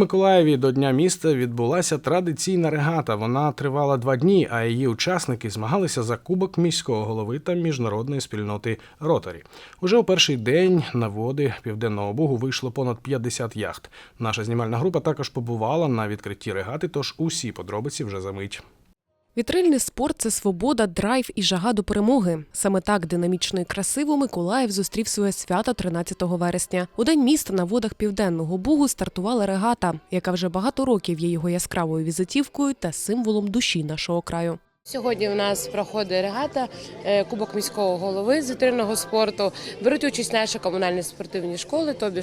Миколаєві до Дня міста відбулася традиційна регата. Вона тривала два дні, а її учасники змагалися за кубок міського голови та міжнародної спільноти Ротарі. Уже у перший день на води Південного Бугу вийшло понад 50 яхт. Наша знімальна група також побувала на відкритті регати, тож усі подробиці вже за мить. Вітрильний спорт це свобода, драйв і жага до перемоги. Саме так динамічно і красиво Миколаїв зустрів своє свято 13 вересня. У день міста на водах Південного Бугу стартувала регата, яка вже багато років є його яскравою візитівкою та символом душі нашого краю. Сьогодні в нас проходить регата е, Кубок міського голови з вітринного спорту. Беруть участь наші комунальні спортивні школи, тобі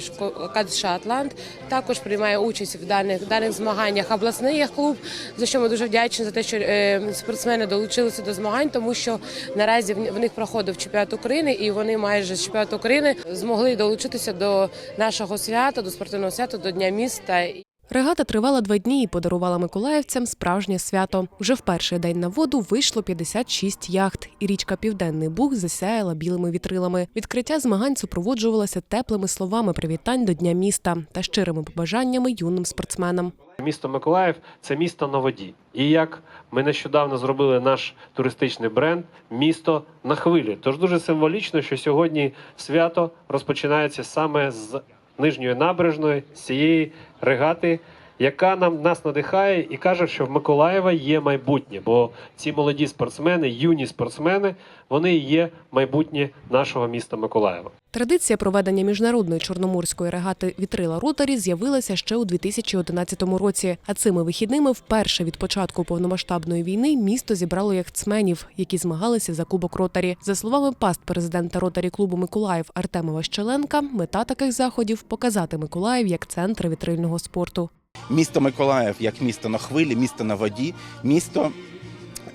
КДШ Атлант. Також приймає участь в даних даних змаганнях обласний клуб. За що ми дуже вдячні за те, що е, спортсмени долучилися до змагань, тому що наразі в них проходив чемпіонат України, і вони майже з чемпіонату України змогли долучитися до нашого свята, до спортивного свята, до Дня міста. Регата тривала два дні і подарувала миколаївцям справжнє свято. Уже в перший день на воду вийшло 56 яхт, і річка Південний Буг засяяла білими вітрилами. Відкриття змагань супроводжувалося теплими словами привітань до Дня міста та щирими побажаннями юним спортсменам. Місто Миколаїв це місто на воді. І як ми нещодавно зробили наш туристичний бренд місто на хвилі. Тож дуже символічно, що сьогодні свято розпочинається саме з нижньої набережної, з цієї регати, яка нам нас надихає і каже, що в Миколаєва є майбутнє. Бо ці молоді спортсмени, юні спортсмени, вони є майбутнє нашого міста Миколаєва. Традиція проведення міжнародної чорноморської регати Вітрила Ротарі з'явилася ще у 2011 році. А цими вихідними вперше від початку повномасштабної війни місто зібрало яхтсменів, які змагалися за кубок Ротарі. За словами паст президента Ротарі клубу Миколаїв Артема Ващеленка, мета таких заходів показати Миколаїв як центр вітрильного спорту. Місто Миколаїв як місто на хвилі, місто на воді, місто,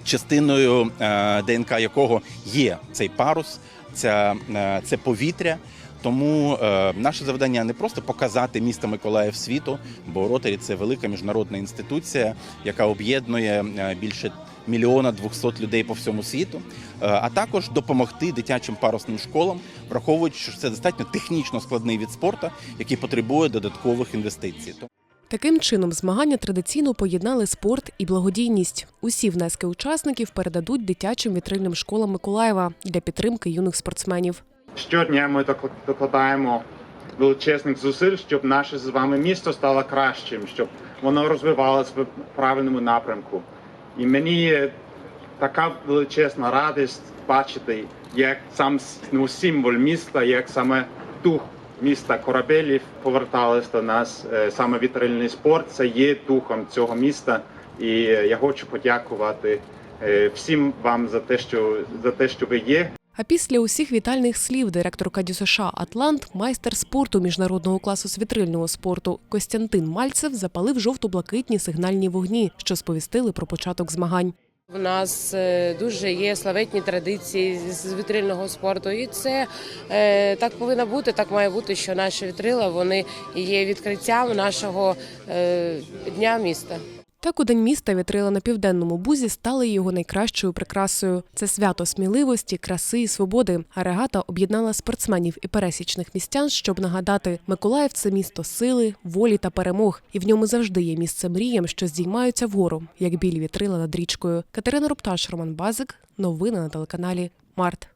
частиною е, ДНК якого є цей парус, ця, е, це повітря. Тому е, наше завдання не просто показати місто Миколаїв світу, бо Ротарі це велика міжнародна інституція, яка об'єднує е, більше мільйона двохсот людей по всьому світу, е, а також допомогти дитячим парусним школам, враховуючи, що це достатньо технічно складний від спорту, який потребує додаткових інвестицій. Таким чином, змагання традиційно поєднали спорт і благодійність. Усі внески учасників передадуть дитячим вітрильним школам Миколаєва для підтримки юних спортсменів. Щодня ми док- докладаємо величезних зусиль, щоб наше з вами місто стало кращим, щоб воно розвивалося в правильному напрямку. І мені така величезна радість бачити, як сам ну, символ міста, як саме дух міста корабелів повертались до нас. Е, Саме вітрильний спорт це є духом цього міста. І е, я хочу подякувати е, всім вам за те, що за те, що ви є. А після усіх вітальних слів директорка ДЮСШ Атлант, майстер спорту міжнародного класу з вітрильного спорту Костянтин Мальцев запалив жовто-блакитні сигнальні вогні, що сповістили про початок змагань. У нас е, дуже є славетні традиції з вітрильного спорту, і це е, так повинно бути. Так має бути, що наші вітрила вони є відкриттям нашого е, дня міста. Так у день міста вітрила на південному бузі стали його найкращою прикрасою. Це свято сміливості, краси і свободи. А регата об'єднала спортсменів і пересічних містян, щоб нагадати, Миколаїв це місто сили, волі та перемог, і в ньому завжди є місце мріям, що здіймаються вгору, як білі вітрила над річкою. Катерина Рупташ, Роман Базик. Новини на телеканалі Март.